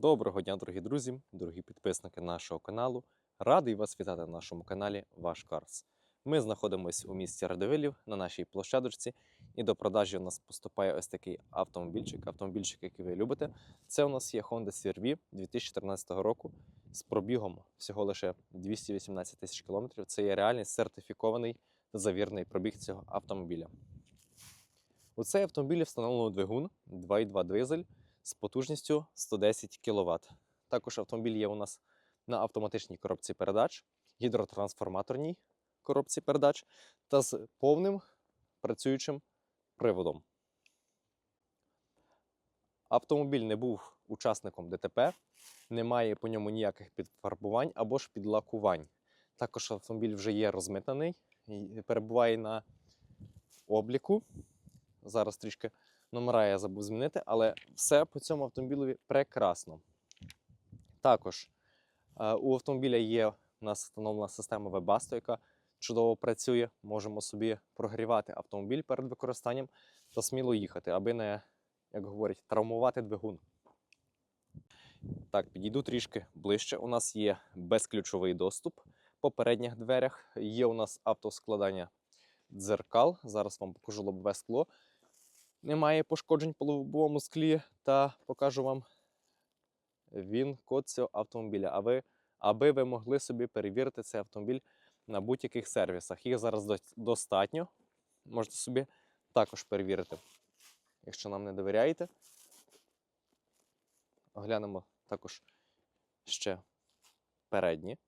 Доброго дня, дорогі друзі, дорогі підписники нашого каналу. Радий вас вітати на нашому каналі Ваш Карс. Ми знаходимося у місті Радивилів на нашій площадочці, і до продажі у нас поступає ось такий автомобільчик, автомобільчик, який ви любите. Це у нас є Honda CR-V 2014 року з пробігом всього лише 218 тисяч кілометрів. Це є реальний сертифікований та завірений пробіг цього автомобіля. У цей автомобіль встановлено двигун 2.2 дизель з потужністю 110 кВт. Також автомобіль є у нас на автоматичній коробці передач, гідротрансформаторній коробці передач та з повним працюючим приводом. Автомобіль не був учасником ДТП, немає по ньому ніяких підфарбувань або ж підлакувань. Також автомобіль вже є розмитнений і перебуває на обліку. Зараз трішки номера я забув змінити, але все по цьому автомобілеві прекрасно. Також е, у автомобіля є у нас встановлена система Webasto, яка чудово працює. Можемо собі прогрівати автомобіль перед використанням та сміло їхати, аби не, як говорять, травмувати двигун. Так, підійду трішки ближче. У нас є безключовий доступ по передніх дверях. Є у нас автоскладання дзеркал. Зараз вам покажу лобове скло немає пошкоджень по лобовому склі, та покажу вам він код цього автомобіля. А ви, аби ви могли собі перевірити цей автомобіль на будь-яких сервісах. Їх зараз достатньо. Можете собі також перевірити. Якщо нам не довіряєте, оглянемо також ще передні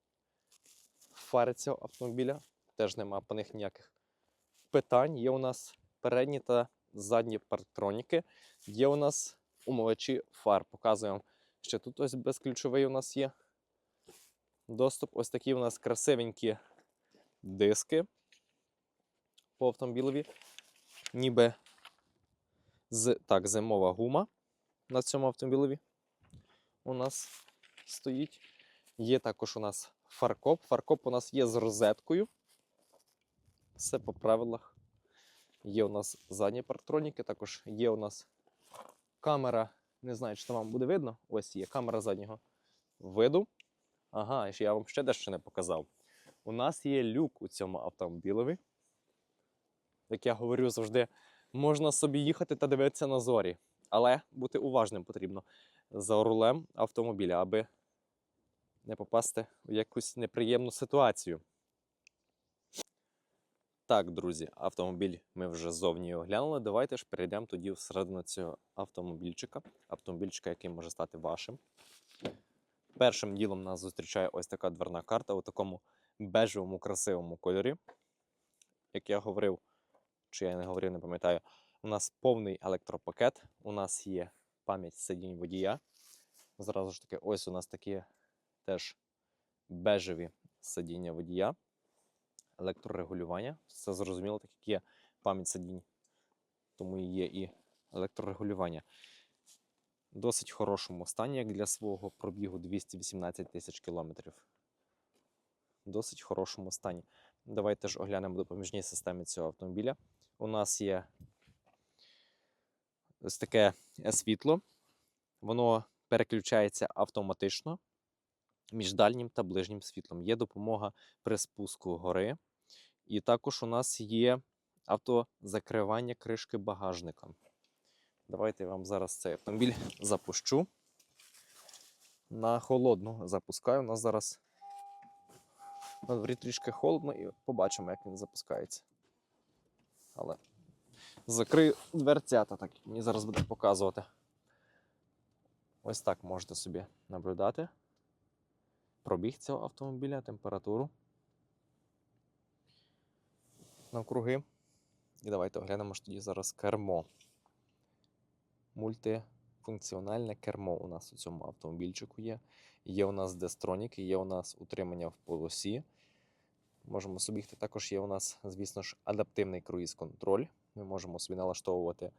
фари цього автомобіля. Теж нема по них ніяких питань. Є у нас передні та задні партроніки. Є у нас умивачі фар. Показуємо, що тут ось безключовий у нас є доступ. Ось такі у нас красивенькі диски по автомобілеві. Ніби з, так, зимова гума на цьому автомобілеві у нас стоїть. Є також у нас фаркоп. Фаркоп у нас є з розеткою. Все по правилах. Є у нас задні парктроніки, також є у нас камера. Не знаю, чи там вам буде видно. Ось є камера заднього виду. Ага, я вам ще дещо не показав. У нас є люк у цьому автомобілеві. Як я говорю завжди, можна собі їхати та дивитися на зорі. Але бути уважним потрібно за рулем автомобіля, аби не попасти в якусь неприємну ситуацію. Так, друзі, автомобіль ми вже ззовні оглянули. Давайте ж перейдемо тоді всередину цього автомобільчика. Автомобільчика, який може стати вашим. Першим ділом нас зустрічає ось така дверна карта у такому бежевому красивому кольорі. Як я говорив, чи я не говорив, не пам'ятаю, у нас повний електропакет, у нас є пам'ять сидінь водія. Зразу ж таки, ось у нас такі теж бежеві сидіння водія електрорегулювання. Все зрозуміло, так як є пам'ять сидінь, тому і є і електрорегулювання. В Досить хорошому стані, як для свого пробігу 218 тисяч кілометрів. В Досить хорошому стані. Давайте ж оглянемо допоміжні системи цього автомобіля. У нас є ось таке світло. Воно переключається автоматично між дальнім та ближнім світлом. Є допомога при спуску гори. І також у нас є автозакривання кришки багажника. Давайте я вам зараз цей автомобіль запущу. На холодну запускаю. У нас зараз на дворі трішки холодно і побачимо, як він запускається. Але закрию дверцята, так мені зараз буде показувати. Ось так можете собі наблюдати пробіг цього автомобіля, температуру навкруги. І давайте оглянемо ж тоді зараз кермо. Мультифункціональне кермо у нас у цьому автомобільчику є. Є у нас Destronік, є у нас утримання в полосі. Можемо собі їхати. Також є у нас, звісно ж, адаптивний круїз-контроль. Ми можемо собі налаштовувати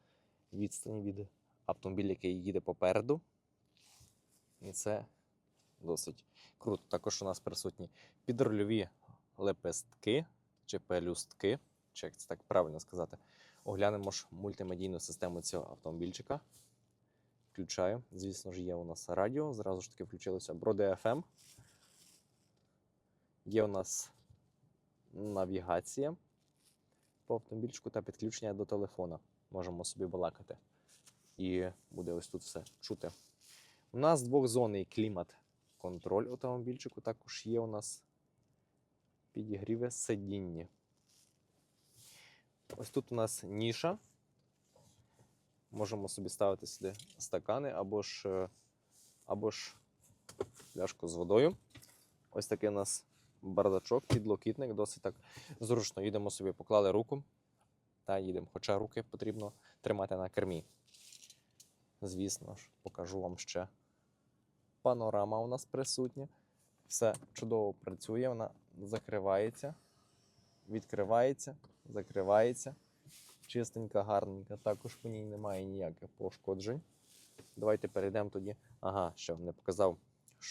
відстані від автомобіля, який їде попереду. І це досить круто. Також у нас присутні підрульові лепестки чи пелюстки, чи як це так правильно сказати. Оглянемо ж мультимедійну систему цього автомобільчика. Включаю. Звісно ж, є у нас радіо. Зразу ж таки включилося Броди FM. Є у нас навігація по автомобільчику та підключення до телефона. Можемо собі балакати. І буде ось тут все чути. У нас двохзонний клімат контроль автомобільчику. Також є у нас підігріве сидіння. Ось тут у нас ніша. Можемо собі ставити сюди стакани або ж, е, або ж пляшку з водою. Ось такий у нас бардачок, підлокітник, досить так зручно. Їдемо собі, поклали руку та їдемо. Хоча руки потрібно тримати на кермі. Звісно ж, покажу вам ще. Панорама у нас присутня. Все чудово працює, вона закривається, відкривається, закривається. Чистенька, гарненька. Також по ній немає ніяких пошкоджень. Давайте перейдемо тоді. Ага, що не показав.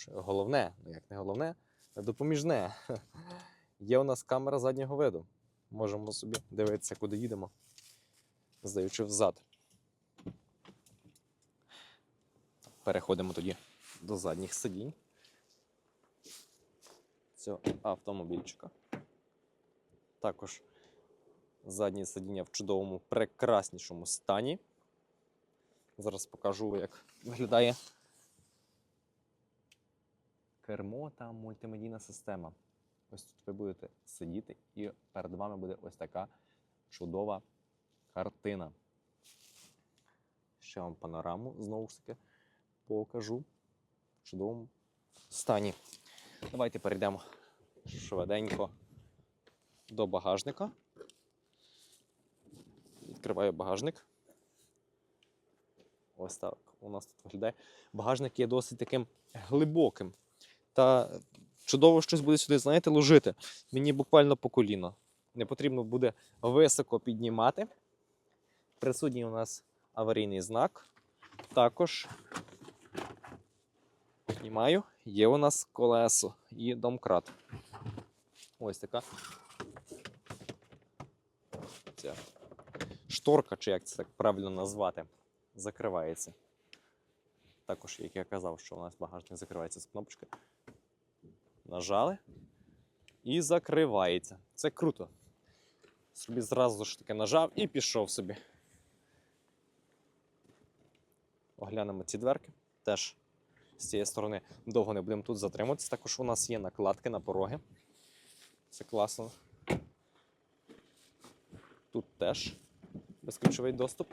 Головне, ну як не головне, допоміжне. Є у нас камера заднього виду. Можемо собі дивитися, куди їдемо, здаючи взад. Переходимо тоді до задніх сидінь цього автомобільчика. Також заднє сидіння в чудовому, прекраснішому стані. Зараз покажу, як виглядає кермо та мультимедійна система. Ось тут ви будете сидіти, і перед вами буде ось така чудова картина. Ще вам панораму знову ж таки покажу в чудовому стані. Давайте перейдемо швиденько до багажника. Відкриваю багажник. Ось так у нас тут виглядає. Багажник є досить таким глибоким. Та чудово щось буде сюди, знаєте, ложити. Мені буквально по коліно. Не потрібно буде високо піднімати. Присутній у нас аварійний знак. Також піднімаю. Є у нас колесо і домкрат. Ось така. Ця шторка, чи як це так правильно назвати, закривається. Також, як я казав, що у нас багажник закривається з кнопочки. Нажали і закривається. Це круто. Собі зразу ж таки нажав і пішов собі. Оглянемо ці дверки. Теж з цієї сторони довго не будемо тут затримуватися. Також у нас є накладки на пороги. Це класно. Тут теж безключовий доступ.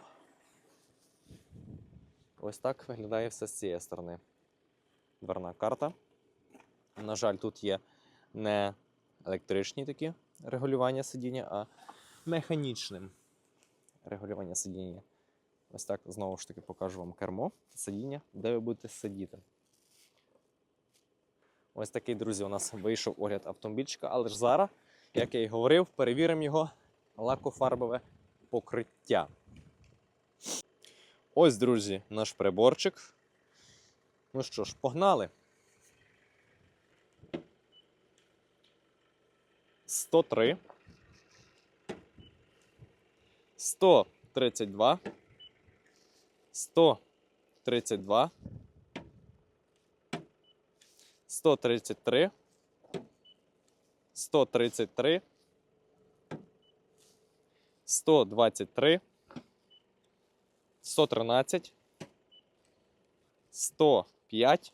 Ось так виглядає все з цієї сторони. Дверна карта. На жаль, тут є не електричні такі регулювання сидіння, а механічним регулювання сидіння. Ось так знову ж таки покажу вам кермо сидіння, де ви будете сидіти. Ось такий, друзі, у нас вийшов огляд автомобільчика, але ж зараз, як я і говорив, перевіримо його лакофарбове покриття. Ось, друзі, наш приборчик. Ну що ж, погнали. 103. 132. 132. 133. 133. 123. 113. 105.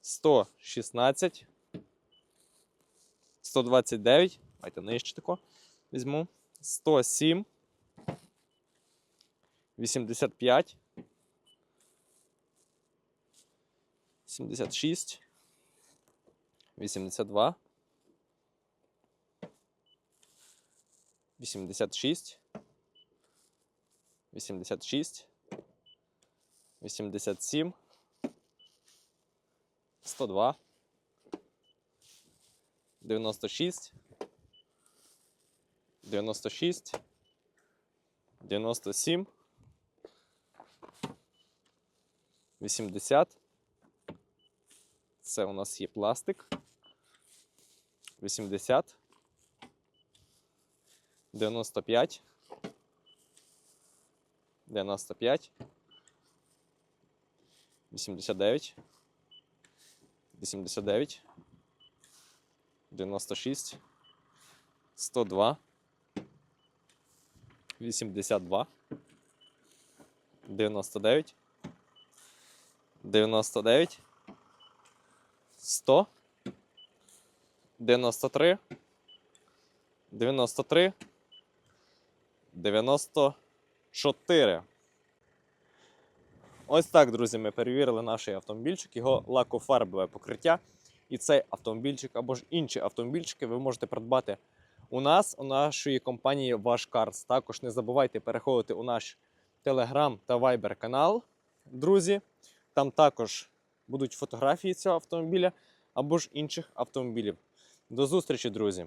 116. 129. Давайте нижче тако візьму. 107. 85. 76. 82. 86. 86. 87. 102. 96. 96. 97. 80. Це у нас є пластик. 80. 95. 95, 89, 89, 96, 102, 82, 99, 99, 100, 93, 93, 94. Ось так, друзі, ми перевірили наш автомобільчик, його лакофарбове покриття. І цей автомобільчик або ж інші автомобільчики ви можете придбати у нас, у нашої компанії Ваш Карс. Також не забувайте переходити у наш Telegram та Viber канал, друзі. Там також будуть фотографії цього автомобіля або ж інших автомобілів. До зустрічі, друзі!